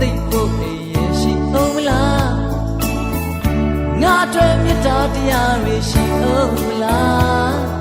သိဖို့အရေးရှိအောင်မလားငါအတွက်မြတ်တရားတွေရှိအောင်မလား